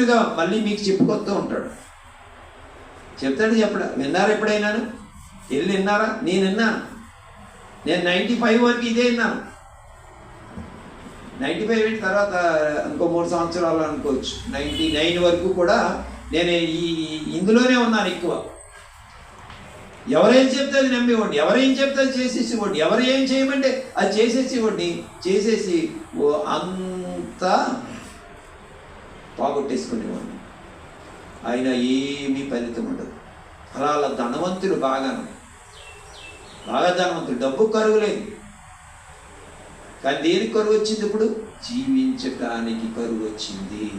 కరెక్ట్గా మళ్ళీ మీకు చెప్పుకొస్తూ ఉంటాడు. చెప్తాడు చెప్పడా విన్నారా ఎప్పుడైనాను వెళ్ళి విన్నారా? నేను విన్నాను. నేను నైంటీ ఫైవ్ వరకు ఇదే విన్నాను. నైంటీ ఫైవ్ అయిన తర్వాత ఇంకో మూడు సంవత్సరాలు అనుకోవచ్చు. నైంటీ నైన్ వరకు కూడా నేను ఈ ఇందులోనే ఉన్నాను ఎక్కువ. ఎవరేం చెప్తే అది నమ్మివ్వండి ఎవరేం చెప్తే అది చేసేసి ఇవ్వండి ఎవరు ఏం చేయమంటే అది చేసేసి ఇవ్వండి చేసేసి ఓ అంతా పోగొట్టేసుకునేవాడిని. ఆయన ఏమీ ఫలితం ఉండదు. అలా అలా ధనవంతులు బాగాను బాగా ధనవంతులు డబ్బు కరువు లేదు కానీ దేనికి కరువు వచ్చింది ఇప్పుడు? జీవించటానికి కరువు వచ్చింది.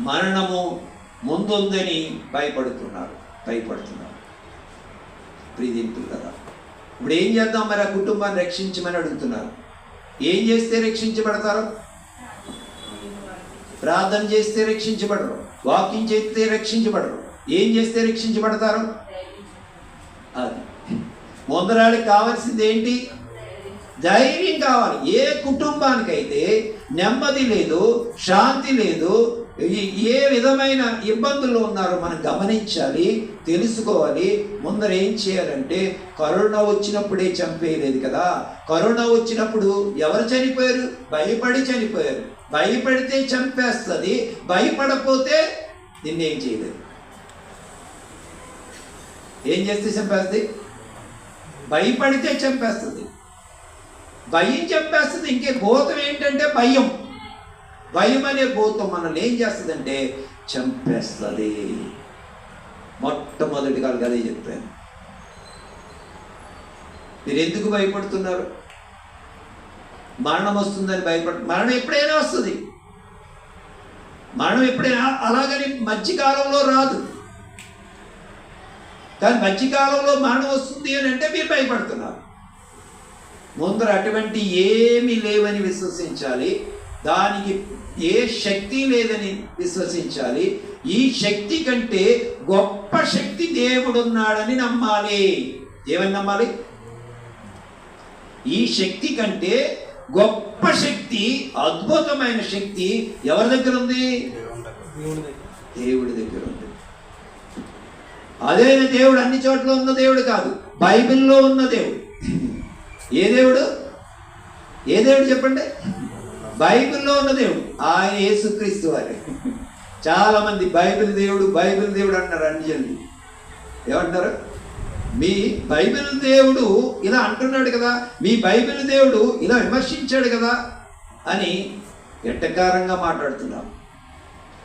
మరణము ముందుందని భయపడుతున్నారు. భయపడుతున్నారు. ప్రీతింపులు కదా ఇప్పుడు ఏం చేద్దాం మరి ఆ కుటుంబాన్ని రక్షించమని అడుగుతున్నారు? ఏం చేస్తే రక్షించబడతారు? ప్రార్థన చేస్తే రక్షించబడరు. వాకింగ్ చేస్తే రక్షించబడరు. ఏం చేస్తే రక్షించబడతారు? అది. ముందరాడికి కావాల్సింది ఏంటి? ధైర్యం కావాలి. ఏ కుటుంబానికైతే నెమ్మది లేదు శాంతి లేదు ఏ విధమైన ఇబ్బందుల్లో ఉన్నారో మనం గమనించాలి తెలుసుకోవాలి. ముందర ఏం చేయాలంటే కరోనా వచ్చినప్పుడే చంపేయలేదు కదా. కరోనా వచ్చినప్పుడు ఎవరు చనిపోయారు? భయపడి చనిపోయారు. భయపడితే చంపేస్తుంది భయపడపోతే నిన్నేం చేయలేదు. ఏం చేస్తే చంపేస్తుంది? భయపడితే చంపేస్తుంది. భయం చంపేస్తుంది. ఇంకే భూతం ఏంటంటే భయం. భయం అనే భూతం మనల్ని ఏం చేస్తుందంటే చంపేస్తుంది. మొట్టమొదటిగా అదే చెప్పాను. మీరు ఎందుకు భయపడుతున్నారు? మరణం వస్తుందని భయపడ మరణం ఎప్పుడైనా వస్తుంది. మరణం ఎప్పుడైనా అలాగని మధ్యకాలంలో రాదు. కానీ మధ్యకాలంలో మరణం వస్తుంది అని అంటే మీరు భయపడుతున్నారు. ముందర అటువంటి ఏమీ లేవని విశ్వసించాలి. దానికి ఏ శక్తి లేదని విశ్వసించాలి. ఈ శక్తి కంటే గొప్ప శక్తి దేవుడు ఉన్నాడని నమ్మాలి. ఏమని నమ్మాలి? ఈ శక్తి కంటే గొప్ప శక్తి అద్భుతమైన శక్తి ఎవరి దగ్గర ఉంది? దేవుడి దగ్గర ఉంది. అదే దేవుడు? అన్ని చోట్ల ఉన్న దేవుడు కాదు. బైబిల్లో ఉన్న దేవుడు. ఏ దేవుడు? ఏ దేవుడు చెప్పండి? బైబిల్లో ఉన్న దేవుడు. ఆయన యేసుక్రీస్తు వారి. చాలా మంది బైబిల్ దేవుడు బైబిల్ దేవుడు అంటారు అన్నిజనులు ఏమంటారు మీ బైబిల్ దేవుడు ఇలా అంటున్నాడు కదా మీ బైబిల్ దేవుడు ఇలా విమర్శించాడు కదా అని ఎట్టకారంగా మాట్లాడుతున్నాం.